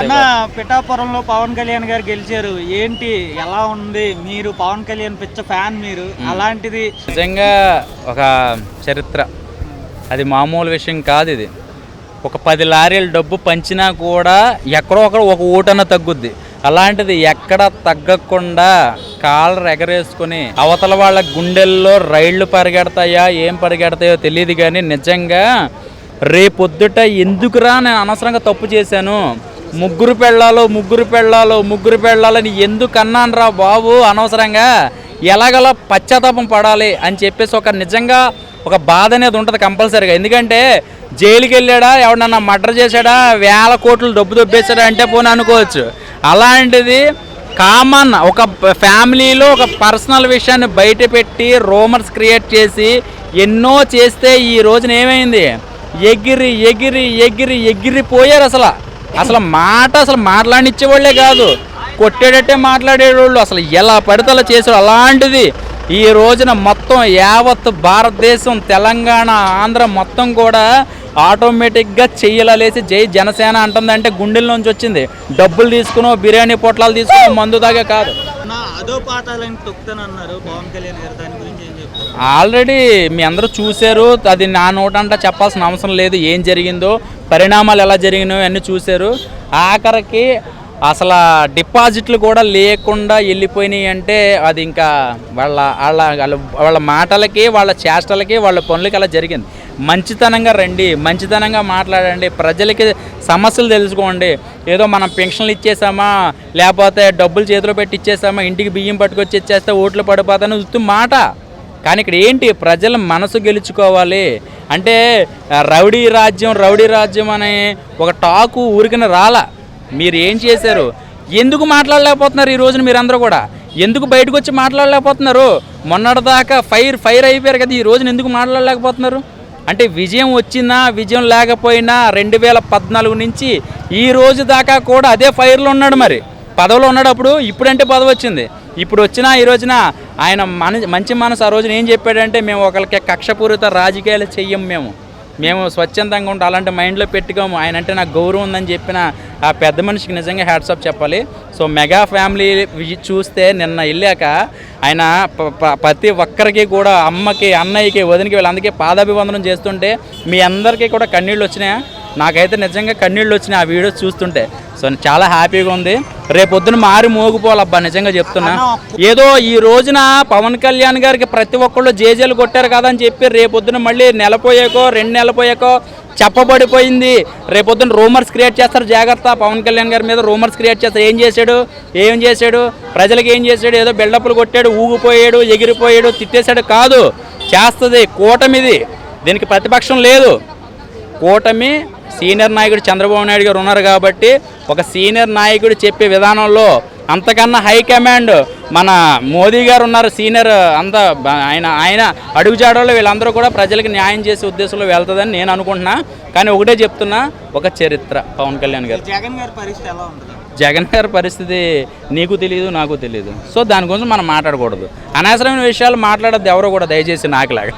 అన్న పిఠాపురంలో పవన్ కళ్యాణ్ గారు గెలిచారు. ఏంటి? ఎలా ఉంది? మీరు పవన్ కళ్యాణ్ పిచ్చ ఫ్యాన్ మీరు. అలాంటిది నిజంగా ఒక చరిత్ర. అది మామూలు విషయం కాదు ఇది. ఒక పది లారీల డబ్బు పంచినా కూడా ఎక్కడో ఒకడు ఒక ఊటన తగ్గుద్ది. అలాంటిది ఎక్కడ తగ్గకుండా కాలర్ ఎగరేసుకొని అవతల వాళ్ళ గుండెల్లో రైళ్ళు పరిగెడతాయా ఏం పరిగెడతాయో తెలియదు కానీ నిజంగా రేపొద్దుట ఎందుకురా నేను అనవసరంగా తప్పు చేశాను? ముగ్గురు పెళ్ళాలో ముగ్గురు పెళ్ళాలో ముగ్గురు పెళ్ళాలని ఎందుకు అన్నాను రా బాబు అనవసరంగా? ఎలాగలా పశ్చాత్తాపం పడాలి అని చెప్పేసి ఒక నిజంగా ఒక బాధ అనేది ఉంటుంది కంపల్సరీగా. ఎందుకంటే జైలుకి వెళ్ళాడా ఎవడన్నా మర్డర్ చేశాడా వేల కోట్లు డబ్బు దొబ్బేశాడా అంటే పోనీ అనుకోవచ్చు. అలాంటిది కామన్ ఒక ఫ్యామిలీలో ఒక పర్సనల్ విషయాన్ని బయట పెట్టి రోమర్స్ క్రియేట్ చేసి ఎన్నో చేస్తే ఈ రోజున ఏమైంది? ఎగిరి ఎగిరి ఎగిరి ఎగిరిపోయారు అసలు. అసలు మాట అసలు మాట్లాడినిచ్చేవాళ్ళే కాదు. కొట్టేటట్టే మాట్లాడేవాళ్ళు. అసలు ఎలా పడితే అలా చేసాడు అలాంటిది ఈ రోజున మొత్తం యావత్ భారతదేశం తెలంగాణ ఆంధ్ర మొత్తం కూడా ఆటోమేటిక్గా చెయ్యలేసి జై జనసేన అంటుందంటే గుండెల్లోంచి వచ్చింది. డబ్బులు తీసుకునో బిర్యానీ పొట్లాలు తీసుకునో మందు దాగే కాదు. ఆల్రెడీ మీ అందరూ చూశారు. అది నా నోటంట చెప్పాల్సిన అవసరం లేదు. ఏం జరిగిందో పరిణామాలు ఎలా జరిగినాయో అన్నీ చూశారు. ఆఖరికి అసలు డిపాజిట్లు కూడా లేకుండా వెళ్ళిపోయినాయి అంటే అది ఇంకా వాళ్ళ వాళ్ళ వాళ్ళ వాళ్ళ మాటలకి వాళ్ళ చేష్టలకి వాళ్ళ పనులకి అలా జరిగింది. మంచితనంగా రండి మంచితనంగా మాట్లాడండి ప్రజలకి సమస్యలు తెలుసుకోండి. ఏదో మనం పెన్షన్లు ఇచ్చేసామా లేకపోతే డబ్బులు చేతిలో పెట్టి ఇచ్చేసామా ఇంటికి బియ్యం పట్టుకొచ్చి ఇచ్చేస్తే ఓట్లు పడిపోతాను మాట. కానీ ఇక్కడ ఏంటి? ప్రజల మనసు గెలుచుకోవాలి. అంటే రౌడీ రాజ్యం రౌడీ రాజ్యం అనే ఒక టాకు ఊరికిన రాలా. మీరు ఏం చేశారు? ఎందుకు మాట్లాడలేకపోతున్నారు ఈ రోజున మీరందరూ కూడా? ఎందుకు బయటకు వచ్చి మాట్లాడలేకపోతున్నారు? మొన్నటిదాకా ఫైర్ ఫైర్ అయిపోయారు కదా ఈ రోజున ఎందుకు మాట్లాడలేకపోతున్నారు? అంటే విజయం వచ్చినా విజయం లేకపోయినా రెండు వేల పద్నాలుగు నుంచి ఈ రోజు దాకా కూడా అదే ఫైర్లో ఉన్నాడు మరి. పదవిలో ఉన్నప్పుడు ఇప్పుడంటే పదవి వచ్చింది. ఇప్పుడు వచ్చినా ఈ రోజున ఆయన మన మంచి మనసు ఆ రోజున ఏం చెప్పాడంటే మేము ఒకరికి కక్షపూరిత రాజకీయాలు చెయ్యం మేము. మేము స్వచ్ఛందంగా ఉంటాం అలాంటి మైండ్లో పెట్టుకోము. ఆయన అంటే నాకు గౌరవం ఉందని చెప్పిన ఆ పెద్ద మనిషికి నిజంగా హ్యాట్సాప్ చెప్పాలి. సో మెగా ఫ్యామిలీ చూస్తే నిన్న వెళ్ళాక ఆయన ప- ప్రతి ఒక్కరికి కూడా అమ్మకి అన్నయ్యకి వదినకి వీళ్ళందరికీ పాదాభివందనం చేస్తుంటే మీ అందరికీ కూడా కన్నీళ్ళు వచ్చినాయా? నాకైతే నిజంగా కన్నీళ్ళు వచ్చినాయి ఆ వీడియోస్ చూస్తుంటే. సో చాలా హ్యాపీగా ఉంది. రేపొద్దున మారి మోగిపోవాలబ్బా నిజంగా చెప్తున్నా. ఏదో ఈ రోజున పవన్ కళ్యాణ్ గారికి ప్రతి ఒక్కళ్ళు జేజేలు కొట్టారు కదా అని చెప్పి రేపొద్దున మళ్ళీ నెలపోయాకో రెండు నెలపోయాకో చెప్పబడిపోయింది. రేపొద్దున రూమర్స్ క్రియేట్ చేస్తారు జాగ్రత్త. పవన్ కళ్యాణ్ గారి మీద రూమర్స్ క్రియేట్ చేస్తారు. ఏం చేశాడు? ఏం చేశాడు? ప్రజలకు ఏం చేశాడు? ఏదో బిల్డప్లు కొట్టాడు ఊగిపోయాడు ఎగిరిపోయాడు తిట్టేశాడు కాదు. చేస్తుంది కూటమిది. దీనికి ప్రతిపక్షం లేదు. కూటమి సీనియర్ నాయకుడు చంద్రబాబు నాయుడు గారు ఉన్నారు కాబట్టి ఒక సీనియర్ నాయకుడు చెప్పే విధానంలో అంతకన్నా హైకమాండ్ మన మోదీ గారు ఉన్నారు. సీనియర్ అంత ఆయన ఆయన అడుగుజాడలో వీళ్ళందరూ కూడా ప్రజలకు న్యాయం చేసే ఉద్దేశంలో వెళ్తుందని నేను అనుకుంటున్నా. కానీ ఒకటే చెప్తున్నా ఒక చరిత్ర పవన్ కళ్యాణ్ గారు. జగన్ గారి పరిస్థితి ఎలా ఉంటుంది? జగన్ గారి పరిస్థితి నీకు తెలియదు నాకు తెలియదు సో దాని గురించి మనం మాట్లాడకూడదు. అనవసరమైన విషయాలు మాట్లాడద్దు ఎవరో కూడా దయచేసి నాకులాగా.